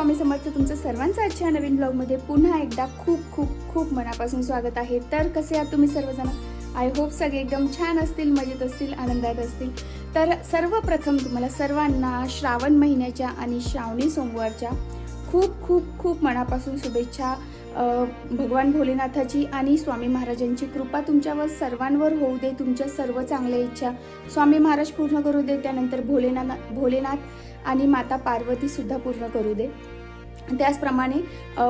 स्वामी समर्थ तुमचं सर्वांचं आजच्या नवीन ब्लॉगमध्ये पुन्हा एकदा खूप खूप खूप मनापासून स्वागत आहे. तर कसे आहात तुम्ही सर्वजण? आय होप सगळे एकदम छान असतील मजेत असतील आनंदात असतील. तर सर्वप्रथम तुम्हाला सर्वांना श्रावण महिन्याच्या आणि श्रावणी सोमवारच्या खूप खूप खूप मनापासून शुभेच्छा भगवान भोलेनाथाची आणि स्वामी महाराजांची कृपा तुमच्यावर सर्वांवर होऊ दे तुमच्या सर्व चांगल्या इच्छा स्वामी महाराज पूर्ण करू दे. त्यानंतर भोलेनाथ भोलेनाथ आणि माता पार्वती सुद्धा पूर्ण करू दे. त्याचप्रमाणे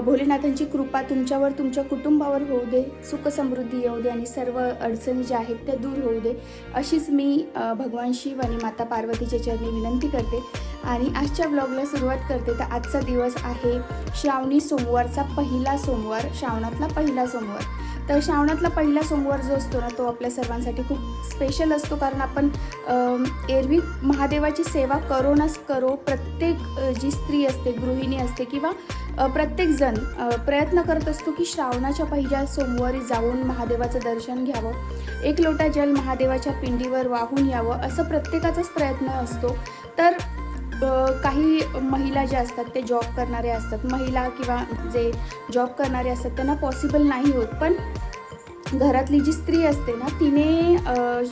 भोलेनाथांची कृपा तुमच्यावर तुमच्या कुटुंबावर होऊ दे सुख समृद्धी येऊ दे आणि सर्व अडचणी ज्या आहेत त्या दूर होऊ दे अशीच मी भगवान शिव आणि माता पार्वतीच्या चरणी विनंती करते. आणि आजच्या ब्लॉगला सुरुवात करते. तर आजचा दिवस आहे श्रावणी सोमवारचा पहिला सोमवार श्रावणातला पहिला सोमवार. तर श्रावणातला पहिला सोमवार जो असतो ना तो आपल्या सर्वांसाठी खूप स्पेशल असतो. कारण आपण एरवी महादेवाची सेवा करो नाच करो प्रत्येक जी स्त्री असते गृहिणी असते किंवा प्रत्येकजण प्रयत्न करत असतो की श्रावणाच्या पहिल्या सोमवारी जाऊन महादेवाचं दर्शन घ्यावं. एक लोटा जल महादेवाच्या पिंडीवर वाहून यावं असं प्रत्येकाचाच प्रयत्न असतो. तर काही महिला ज्या असतात ते जॉब करणारे असतात. महिला किंवा जे जॉब करणारे असतात त्यांना पॉसिबल नाही होत. पण घरातली जी स्त्री असते ना तिने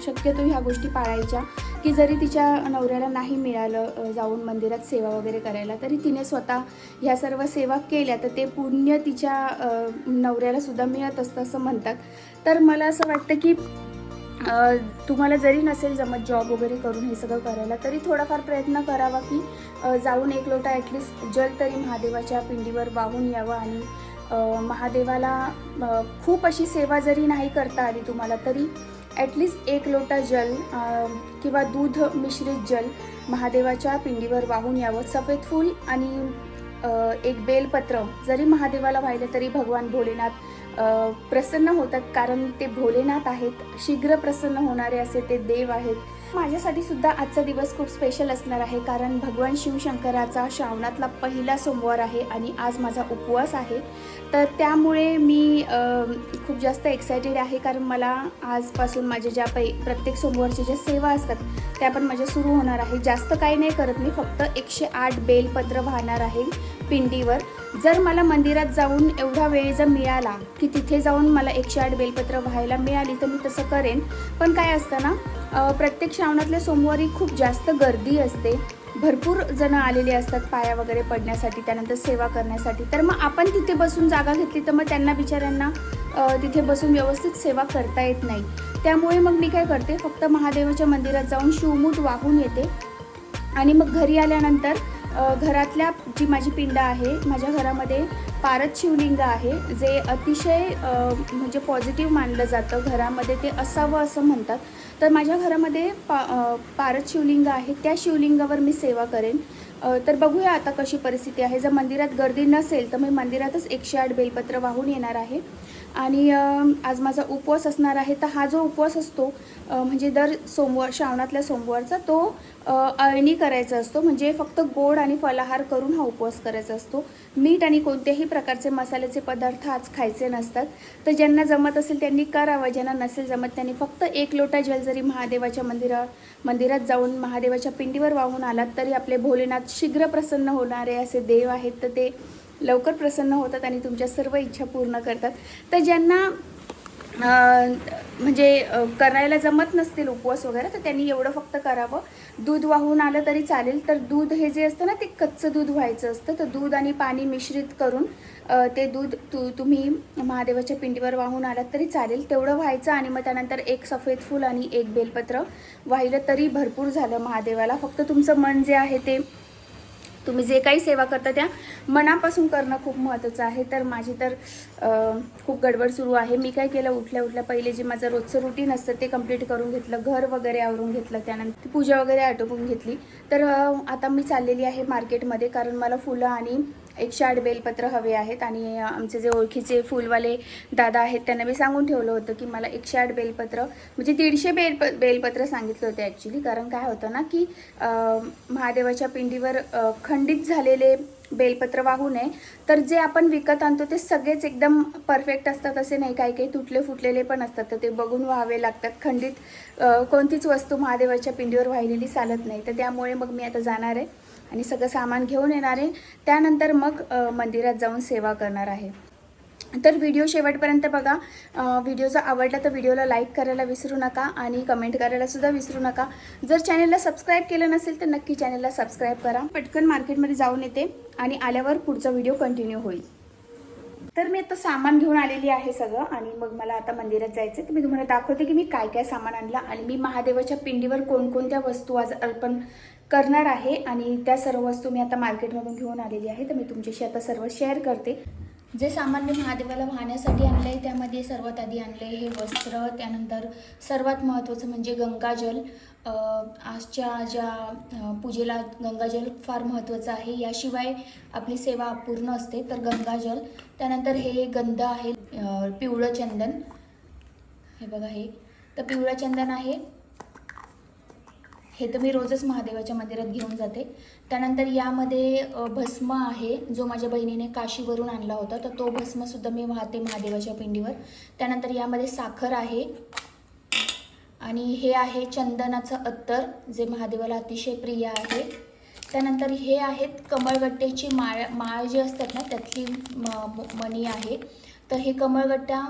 शक्यतो ह्या गोष्टी पाळायच्या. की जरी तिच्या नवऱ्याला नाही मिळालं जाऊन मंदिरात सेवा वगैरे करायला तरी तिने स्वतः ह्या सर्व सेवा केल्या तर ते पुण्य तिच्या नवऱ्यालासुद्धा नवऱ्याला सुद्धा मिळत असतं असं म्हणतात. तर मला असं वाटतं की तुम्हाला जरी नसेल जमत जॉब वगैरे करून हे सगळं करायला तरी थोडाफार प्रयत्न करावा की जाऊन एक लोटा ॲटलिस्ट जल तरी महादेवाच्या पिंडीवर वाहून यावं आणि महादेवाला खूप अशी सेवा जरी नाही करता आली तुम्हाला तरी ॲटलिस्ट एक लोटा जल किंवा दूध मिश्रित जल महादेवाच्या पिंडीवर वाहून यावं सफेद फूल आणि एक बेलपत्र जरी महादेवाला वाहिलं तरी भगवान भोलेनाथ प्रसन्न होतात कारण ते भोलेनाथ आहेत शीघ्र प्रसन्न होणारे असे ते देव आहेत. माझ्यासाठी सुद्धा आजचा दिवस खूप स्पेशल असणार आहे कारण भगवान शिवशंकराचा श्रावणातला पहिला सोमवार आहे आणि आज माझा उपवास आहे. तर त्यामुळे मी खूप जास्त एक्सायटेड आहे कारण मला आजपासून माझ्या ज्या पै प्रत्येक सोमवारच्या ज्या सेवा असतात त्या पण माझ्या सुरू होणार आहे. जास्त काही नाही करत मी फक्त एकशे आठ बेलपत्र वाहणार आहे. पिंडीवर. जर मला मंदिरात जाऊन एवढा वेळ जर मिळाला की तिथे जाऊन मला एकशे आठ बेलपत्र व्हायला मिळाली तर मी तसं करेन. पण काय असतं ना प्रत्येक श्रावणातल्या सोमवारी खूप जास्त गर्दी असते. भरपूर जण आलेले असतात पाया वगैरे पडण्यासाठी त्यानंतर सेवा करण्यासाठी. तर मग आपण तिथे बसून जागा घेतली तर मग त्यांना बिचाऱ्यांना तिथे बसून व्यवस्थित सेवा करता येत नाही. त्यामुळे मग मी काय करते फक्त महादेवाच्या मंदिरात जाऊन शिवमूठ वाहून येते. आणि मग घरी आल्यानंतर घरातल्या जी माझी पिंड आहे माझ्या घरामध्ये पारद शिवलिंग आहे जे अतिशय म्हणजे पॉझिटिव्ह मानलं जातं. घरामध्ये ते असावं असं म्हणतात. तर माझ्या घरामध्ये पा अ, पारद शिवलिंग आहे. त्या शिवलिंगावर मी सेवा करेन. तर बघूया आता कशी परिस्थिती आहे. जर मंदिरात गर्दी नसेल तर मी मंदिरातच एकशे आठ बेलपत्र वाहून येणार आहे. आणि आज माझा उपवास असणार आहे. तर हा जो उपवास असतो म्हणजे दर सोमवार श्रावणातल्या सोमवारचा तो अळणी करायचा असतो. म्हणजे फक्त गोड आणि फलाहार करून हा उपवास करायचा असतो. मीठ आणि कोणत्याही प्रकारचे मसाल्याचे पदार्थ आज खायचे नसतात. तर ज्यांना जमत असेल त्यांनी करावं. ज्यांना नसेल जमत त्यांनी फक्त एक लोटा जल जरी महादेवाच्या मंदिरा मंदिरात जाऊन महादेवाच्या पिंडीवर वाहून आलात तरी आपले भोलेनाथ शीघ्र प्रसन्न होणारे असे देव आहेत. तर ते लवकर प्रसन्न होतात आणि तुमच्या सर्व इच्छा पूर्ण करतात. तर ज्यांना म्हणजे करायला जमत नसतील उपवास वगैरे तर त्यांनी एवढं फक्त करावं. दूध वाहून आलं तरी चालेल तर दूध हे जे असतं ना ते कच्चं दूध व्हायचं असतं. तर दूध आणि पाणी मिश्रित करून ते दूध तु तुम्ही महादेवाच्या पिंडीवर वाहून आलात तरी चालेल. तेवढं व्हायचं आणि मग त्यानंतर एक सफेद फूल आणि एक बेलपत्र वाहिलं तरी भरपूर झालं महादेवाला. फक्त तुमचं मन जे आहे ते तुम्ही जे काही सेवा करता त्या मनापासून करणं खूप महत्त्वाचं आहे. तर माझी तर खूप गडबड सुरू आहे. मी काय केलं? उठल्या उठल्या पहिले जे माझं रोजचं रुटीन असतं ते कंप्लीट करून घेतलं. घर वगैरे आवरून घेतलं. त्यानंतर ती पूजा वगैरे आटोपून घेतली. तर आता मी चाललेली आहे मार्केटमध्ये कारण मला फुलं आणि एकशे आठ बेलपत्र हवे आहेत आणि आमचे जे ओळखीचे फुलवाले दादा आहेत त्यांना मी सांगून ठेवलं होतं की मला एकशे आठ बेलपत्र म्हणजे दीडशे बेलप बेलपत्र सांगितले होते ॲक्च्युली कारण काय होतं ना की महादेवाच्या पिंडीवर खंडित झालेले बेलपत्र वाहू नये. तर जे आपण विकत आणतो ते सगळेच एकदम परफेक्ट असतात असे नाही काही काही तुटले फुटलेले पण असतात. तर ते बघून व्हावे लागतात. खंडित कोणतीच वस्तू महादेवाच्या पिंडीवर वाहिलेली चालत नाही. तर त्यामुळे मग मी आता जाणार आहे. आणि सगळं सामान घेऊन येणार. आहे त्यानंतर मग मंदिरात जाऊन सेवा करणार आहे. तर व्हिडिओ शेवटपर्यंत बघा. व्हिडिओ जर आवडला तर व्हिडिओला लाईक करायला विसरू नका आणि कमेंट करायलासुद्धा विसरू नका. जर चॅनलला सबस्क्राईब केलं नसेल तर नक्की चॅनलला सबस्क्राईब करा. पटकन मार्केटमध्ये जाऊन येते आणि आल्यावर पुढचा व्हिडिओ कंटिन्यू होईल. तर मी आता सामान घेऊन आलेली आहे सगळं आणि मग मला आता मंदिरात जायचं तर मी तुम्हाला दाखवते की मी काय काय सामान आणलं आणि मी महादेवाच्या पिंडीवर कोणकोणत्या वस्तू आज अर्पण करणार आहे आणि त्या सर्व वस्तू मी आता मार्केटमधून घेऊन आलेली आहे तर मी तुमच्याशी आता सर्व शेअर करते. जे सामान्य महादेवाला वाहण्यासाठी आणलं आहे त्यामध्ये सर्वात आधी आणलं आहे हे वस्त्र त्यानंतर सर्वात महत्त्वाचं म्हणजे गंगाजल. आजच्या ज्या पूजेला गंगाजल फार महत्त्वाचं आहे याशिवाय आपली सेवा अपूर्ण असते तर गंगाजल. त्यानंतर हे गंध आहे पिवळं चंदन. हे बघा हे. तर पिवळं चंदन आहे. हे तर मी रोजच महादेवाच्या मंदिरात घेऊन जाते. त्यानंतर यामध्ये भस्म आहे जो माझ्या बहिणीने काशीवरून आणला होता. तर तो भस्मसुद्धा मी वाहते महादेवाच्या पिंडीवर. त्यानंतर यामध्ये साखर आहे. आणि हे आहे चंदनाचं अत्तर जे महादेवाला अतिशय प्रिय आहे. त्यानंतर हे आहेत कमळगट्ट्याची माळ माळ जी असतात ना त्यातली म मणी आहे. तर हे कमळगट्टा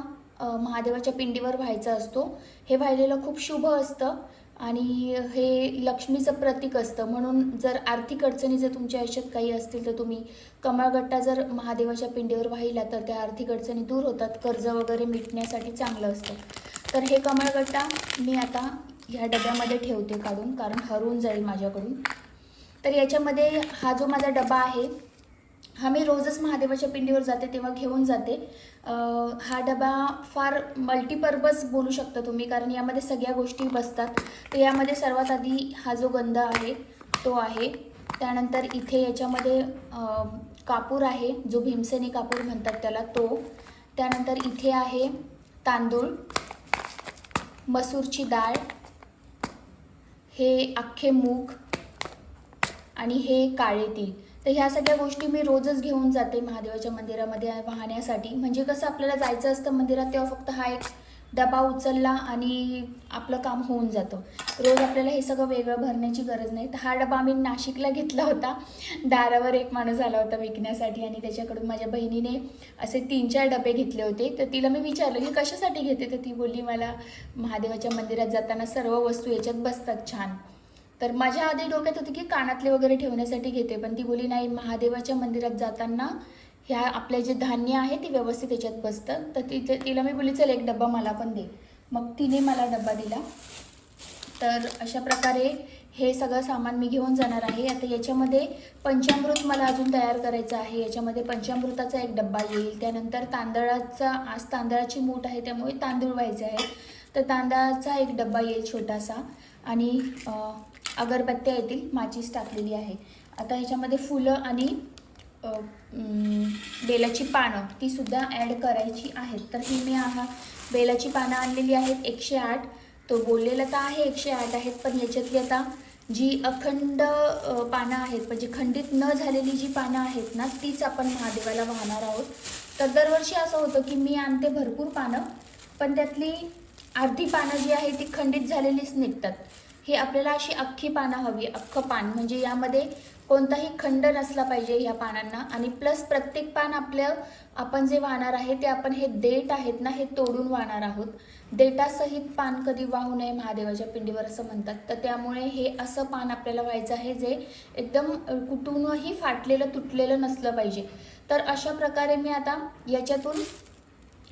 महादेवाच्या पिंडीवर व्हायचा असतो. हे व्हायलेलं खूप शुभ असतं. आणि हे लक्ष्मीचं प्रतीक असतं. म्हणून जर आर्थिक अडचणी जर तुमच्या आयुष्यात काही असतील तर तुम्ही कमळगट्टा जर महादेवाच्या पिंडीवर वाहिला तर त्या आर्थिक अडचणी दूर होतात. कर्ज वगैरे मिटण्यासाठी चांगलं असतं. तर हे कमळगट्टा मी आता ह्या डब्यामध्ये ठेवते काढून कारण हरवून जाईल माझ्याकडून. तर याच्यामध्ये हा जो माझा डबा आहे हा मी रोजच महादेवाच्या पिंडीवर जाते तेव्हा घेऊन जाते. हा डबा फार मल्टीपर्पज बोलू शकता तुम्ही कारण यामध्ये सगळ्या गोष्टी बसतात. तर यामध्ये सर्वात आधी हा जो गंध आहे तो आहे. त्यानंतर इथे याच्यामध्ये कापूर आहे जो भीमसेनी कापूर म्हणतात त्याला तो. त्यानंतर इथे आहे तांदूळ मसूरची डाळ हे अख्खे मूग आणि हे काळे तीळ. तर ह्या सगळ्या गोष्टी मी रोजच घेऊन जाते महादेवाच्या मंदिरामध्ये वाहण्यासाठी म्हणजे कसं आपल्याला जायचं असतं मंदिरात तेव्हा फक्त हा एक डबा उचलला आणि आपलं काम होऊन जातं. रोज आपल्याला हे सगळं वेगळं भरण्याची गरज नाही. तर हा डबा मी नाशिकला घेतला होता. दारावर एक माणूस आला होता विकण्यासाठी आणि त्याच्याकडून माझ्या बहिणीने असे तीन चार डबे घेतले होते. तर तिला मी विचारलं की कशासाठी घेते? तर ती बोलली मला महादेवाच्या मंदिरात जाताना सर्व वस्तू याच्यात बसतात छान. तर माझ्या आधी डोक्यात होती की कानातले वगैरे ठेवण्यासाठी घेते पण ती बोली नाही महादेवाच्या मंदिरात जाताना ह्या आपले जे धान्य आहे ती व्यवस्थित याच्यात बसतं. तर ती तिला मी बोली चल एक डब्बा मला पण दे. मग तिने मला डब्बा दिला. तर अशा प्रकारे हे सगळं सामान मी घेऊन जाणार आहे. आता याच्यामध्ये पंचामृत मला अजून तयार करायचं आहे. याच्यामध्ये पंचामृताचा एक डब्बा येईल. त्यानंतर तांदळाचा आज तांदळाची मूठ आहे त्यामुळे तांदूळ व्हायचे आहे. तर तांदळाचा एक डब्बा येईल छोटासा. आणि अगरबत्त्या येतील माचीस टाकलेली आहे. आता ह्याच्यामध्ये फुलं आणि बेलाची पानं ती सुद्धा ॲड करायची आहेत. तर ही मी आहा बेलाची पानं आणलेली आहेत एकशे आठ. तो बोललेला तर आहे एकशे आठ आहेत पण याच्यातली आता जी अखंड पानं आहेत म्हणजे खंडित न झालेली जी पानं आहेत ना तीच आपण महादेवाला वाहणार आहोत. तर दरवर्षी असं होतं की मी आणते भरपूर पानं पण त्यातली अर्धी पानं जी आहे ती खंडित झालेलीच निघतात. हे आपल्याला अशी अख्खी पानं हवी अख्खं पान. म्हणजे यामध्ये कोणताही खंड नसला पाहिजे ह्या पानांना. आणि प्लस प्रत्येक पान आपलं आपण जे वाहणार आहे ते आपण हे देठ आहेत ना हे तोडून वाहणार आहोत. देटासहित पान कधी वाहू नये महादेवाच्या पिंडीवर असं म्हणतात. तर त्यामुळे हे असं पान आपल्याला व्हायचं आहे जे एकदम कुठूनही फाटलेलं तुटलेलं नसलं पाहिजे. तर अशा प्रकारे मी आता याच्यातून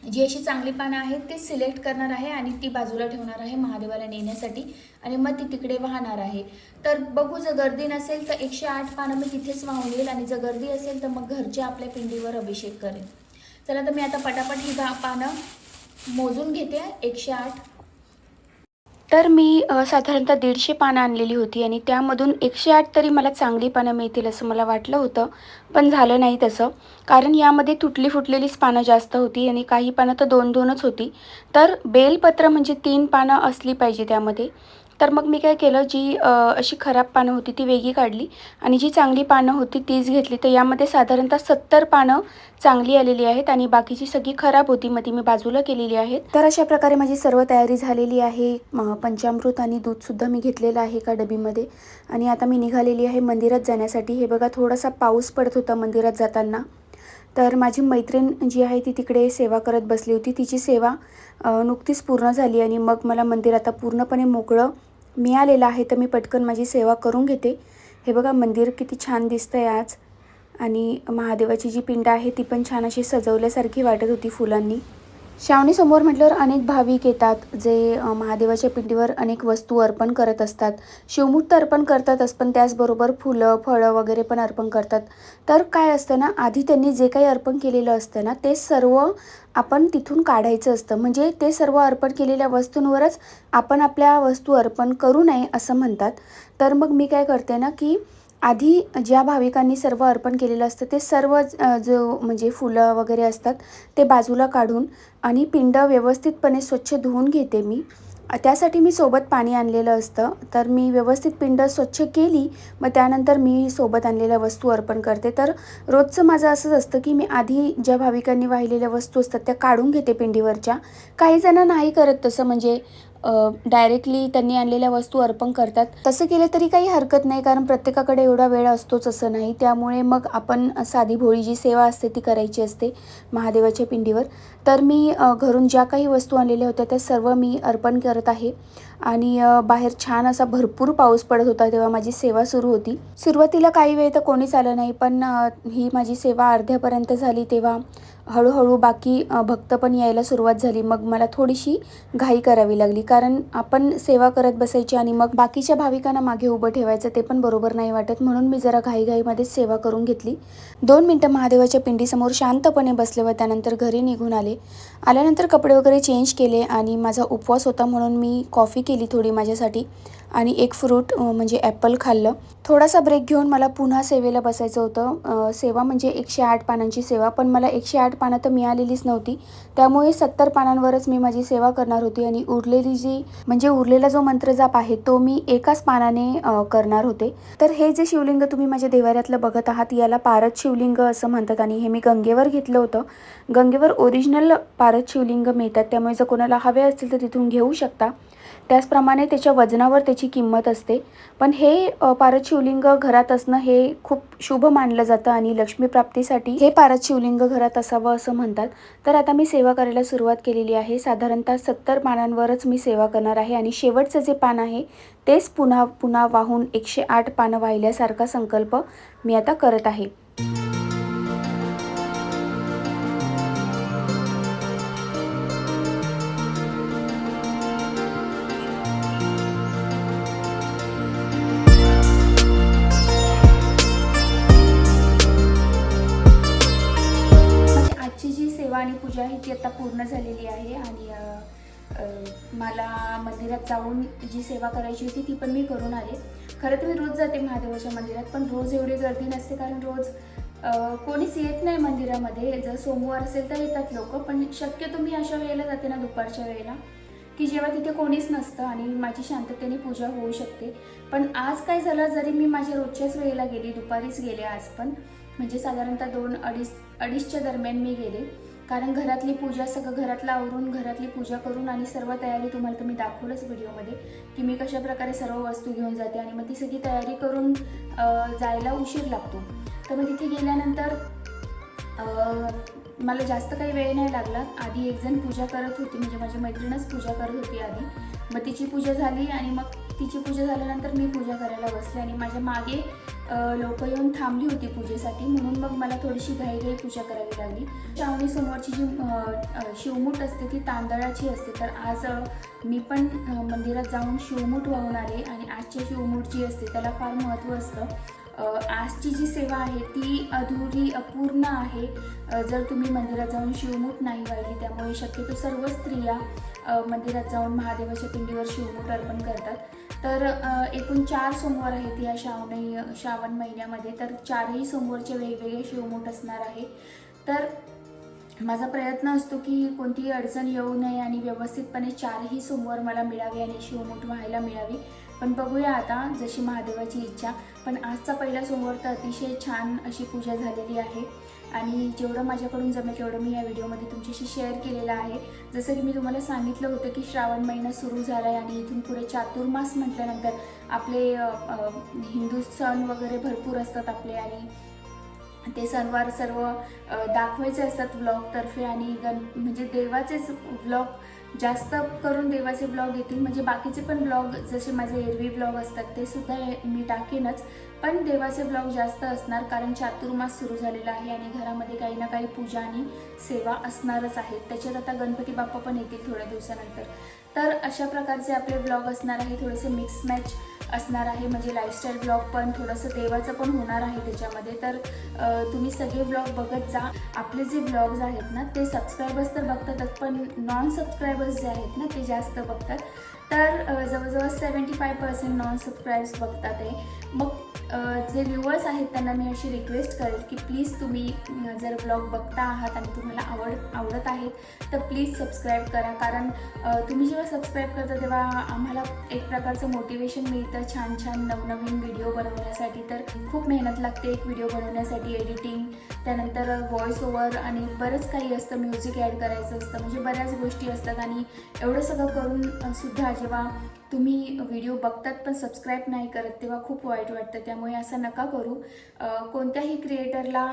जी अशी चांगली पानं आहेत ती सिलेक्ट करणार आहे आणि ती बाजूला ठेवणार आहे महादेवाला नेण्यासाठी आणि मग ती तिकडे वाहणार आहे. तर बघू जर गर्दी नसेल तर एकशे आठ पानं मी तिथेच वाहून येईल आणि जर गर्दी असेल तर मग घरच्या आपल्या पिंडीवर अभिषेक करेन. चला तर मी आता पटापट ही पानं मोजून घेते. एकशे आठ तर मी साधारणतः दीडशे पानं आणलेली होती आणि त्यामधून एकशे आठ तरी मला चांगली पानं मिळतील असं मला वाटलं होतं पण झालं नाही तसं. कारण यामध्ये तुटली फुटलेलीच पानं जास्त होती आणि काही पानं तर दोन दोनच होती. तर बेलपत्र म्हणजे तीन पानं असली पाहिजे त्यामध्ये. तर मग मी काय केलं जी अशी खराब पानं होती ती वेगळी काढली आणि जी चांगली पानं होती तीच घेतली. तर यामध्ये साधारणतः सत्तर पानं चांगली आलेली आहेत आणि बाकीची सगळी खराब होती मग ती मी बाजूला केलेली आहेत. तर अशा प्रकारे माझी सर्व तयारी झालेली आहे. पंचामृत आणि दूधसुद्धा मी घेतलेलं आहे का डबीमध्ये. आणि आता मी निघालेली आहे मंदिरात जाण्यासाठी. हे बघा थोडासा पाऊस पडत होता मंदिरात जाताना. तर माझी मैत्रीण जी आहे ती तिकडे सेवा करत बसली होती. तिची सेवा नुकतीच पूर्ण झाली आणि मग मला मंदिर आता पूर्णपणे मोकळं मिळालेलं आहे तर मी पटकन माझी सेवा करून घेते. हे बघा मंदिर किती छान दिसतं आहे आज. आणि महादेवाची जी पिंड आहे ती पण छान अशी सजवल्यासारखी वाटत होती फुलांनी. श्रावणीसमोर म्हटल्यावर अनेक भाविक येतात जे महादेवाच्या पिंडीवर अनेक वस्तू अर्पण करत असतात. शिवमूर्त अर्पण करतातच पण त्याचबरोबर फुलं फळं वगैरे पण अर्पण करतात. तर काय असतं ना आधी त्यांनी जे काही अर्पण केलेलं असतं ना ते सर्व आपण तिथून काढायचं असतं. म्हणजे ते सर्व अर्पण केलेल्या वस्तूंवरच आपण आपल्या वस्तू अर्पण करू नये असं म्हणतात. तर मग मी काय करते ना की आधी ज्या भाविकांनी सर्व अर्पण केलेलं असतं ते सर्व जो म्हणजे फुलं वगैरे असतात ते बाजूला काढून आणि पिंड व्यवस्थितपणे स्वच्छ धुवून घेते मी. त्यासाठी मी सोबत पाणी आणलेलं असतं. तर मी व्यवस्थित पिंड स्वच्छ केली मग त्यानंतर मी सोबत आणलेल्या वस्तू अर्पण करते. तर रोजचं माझं असंच असतं की मी आधी ज्या भाविकांनी वाहिलेल्या वस्तू असतात त्या काढून घेते पिंडीवरच्या. काही जण नाही करत तसं म्हणजे डायरेक्टली त्यांनी आणलेल्या वस्तू अर्पण करतात. तसं केलं तरी काही हरकत नाही कारण प्रत्येकाकडे एवढा वेळ असतोच असं नाही. त्यामुळे मग आपण साधी भोळी जी सेवा असते ती करायची असते महादेवाच्या पिंडीवर. तर मी घरून ज्या काही वस्तू आणलेल्या होत्या त्या सर्व मी अर्पण करत आहे. आणि बाहेर छान असा भरपूर पाऊस पडत होता तेव्हा माझी सेवा सुरू होती. सुरुवातीला काही वेळ तर कोणीच आलं नाही पण ही माझी सेवा अर्ध्यापर्यंत झाली तेव्हा हळूहळू बाकी भक्त पण यायला सुरुवात झाली. मग मला थोडीशी घाई करावी लागली. कारण आपण सेवा करत बसायची आणि मग बाकीच्या भाविकांना मागे उभं ठेवायचं ते पण बरोबर नाही वाटत. म्हणून मी जरा घाईघाईमध्येच सेवा करून घेतली. दोन मिनटं महादेवाच्या पिंडीसमोर शांतपणे बसले व त्यानंतर घरी निघून आले. आल्यानंतर कपडे वगैरे चेंज केले आणि माझा उपवास होता म्हणून मी कॉफी केली थोडी माझ्यासाठी. आणि एक फ्रूट म्हणजे ॲपल खाल्लं. थोडासा ब्रेक घेऊन मला पुन्हा सेवेला बसायचं होतं. सेवा म्हणजे एकशे आठ पानांची सेवा पण मला एकशे आठ पानं तर मिळालेलीच नव्हती. त्यामुळे सत्तर पानांवरच मी माझी सेवा करणार होती आणि उरलेली जी म्हणजे उरलेला जो मंत्रजाप आहे तो मी एकाच पानाने करणार होते. तर हे जे शिवलिंग तुम्ही माझ्या देवाऱ्यातलं बघत आहात याला पारद शिवलिंग असं म्हणतात आणि हे मी गंगेवर घेतलं होतं. गंगेवर ओरिजिनल पारद शिवलिंग मिळतात. त्यामुळे जर कोणाला हवे असतील तर तिथून घेऊ शकता. त्याचप्रमाणे त्याच्या वजनावर त्याची किंमत असते. पण हे पारद शिवलिंग घरात असणं हे खूप शुभ मानलं जातं आणि लक्ष्मीप्राप्तीसाठी हे पारद शिवलिंग घरात असावं असं म्हणतात. तर आता मी सेवा करायला सुरुवात केलेली आहे. साधारणतः सत्तर पानांवरच मी सेवा करणार आहे आणि शेवटचं जे पान आहे तेच पुन्हा पुन्हा वाहून एकशे आठ पानं वाहिल्यासारखा संकल्प मी आता करत आहे. पूजा आहे ती आता पूर्ण झालेली आहे आणि मला मंदिरात जाऊन जी सेवा करायची होती ती पण मी करून आले. खरं तर मी रोज जाते महादेवाच्या मंदिरात पण रोज एवढी गर्दी नसते कारण रोज कोणीच येत नाही मंदिरामध्ये. जर सोमवार असेल तर येतात लोक पण शक्यतो मी अशा वेळेला जाते ना दुपारच्या वेळेला की जेव्हा तिथे कोणीच नसतं आणि माझी शांततेने पूजा होऊ शकते. पण आज काय झालं जरी मी माझ्या रोजच्याच वेळेला गेली दुपारीच गेले आज पण म्हणजे साधारणतः दोन अडीच अडीचच्या दरम्यान मी गेले कारण घरातली पूजा सगळं घरातलं आवरून घरातली पूजा करून आणि सर्व तयारी तुम्हाला तर मी दाखवलंच व्हिडिओमध्ये की मी कशा प्रकारे सर्व वस्तू घेऊन जाते आणि मग ती सगळी तयारी करून जायला उशीर लागतो. तर मग तिथे गेल्यानंतर मला जास्त काही वेळ नाही लागला. आधी एक जण पूजा करत होती म्हणजे माझी मैत्रीणच पूजा करत होती आधी. मग तिची पूजा झाली आणि मग तिची पूजा झाल्यानंतर मी पूजा करायला बसले आणि माझ्या मागे लोक येऊन थांबली होती पूजेसाठी. म्हणून मग मला थोडीशी घाईघाई पूजा करावी लागली. श्रावणी समोरची जी शिवमूठ असते ती तांदळाची असते. तर आज मी पण मंदिरात जाऊन शिवमूठ वाहून आले आणि आजची शिवमूठ जी असते त्याला फार महत्त्व असतं. आजची जी सेवा आहे ती अधुरी अपूर्ण आहे. जर तुम्ही मंदिरात जाऊन शिवमूठ नाही वाहिली त्यामुळे शक्यतो सर्व स्त्रिया मंदिरात जाऊन महादेवाच्या पिंडीवर शिवमूठ अर्पण करतात. तर एकूण चार सोमवार आहेत या श्रावणी श्रावण महिन्यामध्ये. तर चारही सोमवारचे वेगवेगळे शिवमूठ असणार आहे. तर माझा प्रयत्न असतो की कोणतीही अडचण येऊ नये आणि व्यवस्थितपणे चारही सोमवार मला मिळावे आणि शिवमूठ व्हायला मिळावी. पण बघूया आता जशी महादेवाची इच्छा. पण आजचा पहिला सोमवार तर अतिशय छान अशी पूजा झालेली आहे. आणि जेवढं माझ्याकडून जमेल तेवढं मी या व्हिडिओमध्ये तुमच्याशी शेअर केलेलं आहे. जसं की मी तुम्हाला सांगितलं होतं की श्रावण महिना सुरू झाला आहे आणि इथून पुढे चातुर्मास म्हटल्यानंतर आपले हिंदू सण वगैरे भरपूर असतात आपले आणि ते सणवार सर्व दाखवायचे असतात ब्लॉगतर्फे आणि गण म्हणजे देवाचेच ब्लॉग जास्त करून देवाचे ब्लॉग येतील. म्हणजे बाकीचे पण ब्लॉग जसे माझे एरवी ब्लॉग असतात ते सुद्धा मी टाकेनच. पण देवाचे ब्लॉग जास्त असणार कारण चातुर्मास सुरू झालेला आहे आणि घरामध्ये काही ना काही पूजा आणि सेवा असणारच आहेत त्याच्यात आता गणपती बाप्पा पण येतील थोड्या दिवसानंतर. तर अशा प्रकारचे आपले ब्लॉग असणार आहे थोडेसे मिक्स मॅच असणार आहे म्हणजे लाईफस्टाईल ब्लॉग पण थोडंसं देवाचं पण होणार आहे त्याच्यामध्ये. तर तुम्ही सगळे ब्लॉग बघत जा. आपले जे ब्लॉग्स आहेत ना ते सबस्क्रायबर्स तर बघतातच पण नॉन सबस्क्रायबर्स जे आहेत ना ते जास्त बघतात. तर जवळजवळ seventy five percent non subscribes बघतात आहे मग जे व्ह्युअर्स आहेत त्यांना मी अशी रिक्वेस्ट करेल की प्लीज तुम्ही जर ब्लॉग बघता आहात आणि तुम्हाला आवड आवडत आहेत तर प्लीज सबस्क्राईब करा. कारण तुम्ही जेव्हा सबस्क्राईब करता तेव्हा आम्हाला एक प्रकारचं मोटिवेशन मिळतं छान छान नवनवीन व्हिडिओ बनवण्यासाठी. तर खूप मेहनत लागते एक व्हिडिओ बनवण्यासाठी एडिटिंग त्यानंतर व्हॉइस ओवर आणि बरंच काही असतं म्युझिक ॲड करायचं असतं. म्हणजे बऱ्याच गोष्टी असतात आणि एवढं सगळं करून सुद्धा जेव्हा तुम्ही व्हिडिओ बघतात पण सबस्क्राईब नाही करत तेव्हा खूप वाईट वाटतं. त्यामुळे असं नका करू. कोणत्याही क्रिएटरला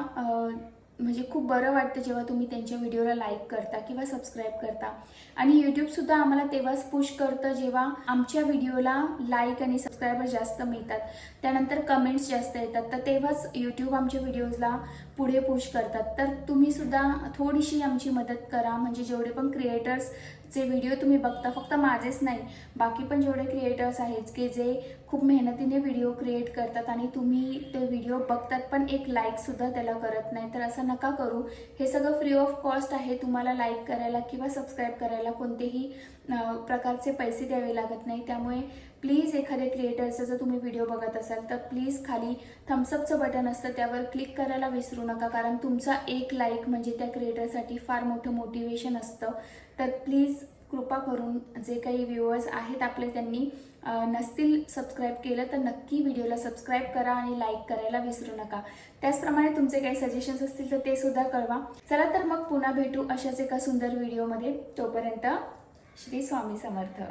म्हणजे खूप बरं वाटतं जेव्हा तुम्ही त्यांच्या व्हिडिओला लाईक करता किंवा सबस्क्राईब करता. आणि यूट्यूबसुद्धा आम्हाला तेव्हाच पुश करतं जेव्हा आमच्या व्हिडिओला लाईक आणि सबस्क्रायबर जास्त मिळतात. त्यानंतर कमेंट्स जास्त येतात. तर तेव्हाच यूट्यूब आमच्या व्हिडिओजला पुढे पुश करतात. तर तुम्हीसुद्धा थोडीशी आमची मदत करा. म्हणजे जेवढे पण क्रिएटर्स जे व्हिडिओ तुम्ही बघता फक्त माझेच नाही बाकी पण जेवढे क्रिएटर्स आहेत की जे खूप मेहनतीने व्हिडिओ क्रिएट करतात आणि तुम्ही ते व्हिडिओ बघतात पण एक लाईकसुद्धा त्याला करत नाही. तर असं नका करू. हे सगळं फ्री ऑफ कॉस्ट आहे. तुम्हाला लाईक करायला किंवा सबस्क्राईब करायला कोणतेही प्रकारचे पैसे द्यावे लागत नाही. त्यामुळे प्लीज एखाद्या क्रिएटरचं जर तुम्ही व्हिडिओ बघत असाल तर प्लीज खाली थम्सअपचं बटन असतं. त्यावर क्लिक करायला विसरू नका. कारण तुमचा एक लाईक म्हणजे त्या क्रिएटरसाठी फार मोठं मोटिवेशन असतं. तर प्लीज कृपा करून जे काही व्ह्युअर्स आहेत आपले त्यांनी नसतील सबस्क्राईब केलं तर नक्की व्हिडिओला सबस्क्राईब करा आणि लाईक करायला विसरू नका. त्याचप्रमाणे तुमचे काही सजेशन्स असतील तर ते सुद्धा कळवा. चला तर मग पुन्हा भेटू अशाच एका सुंदर व्हिडिओमध्ये तोपर्यंत श्री स्वामी समर्थ.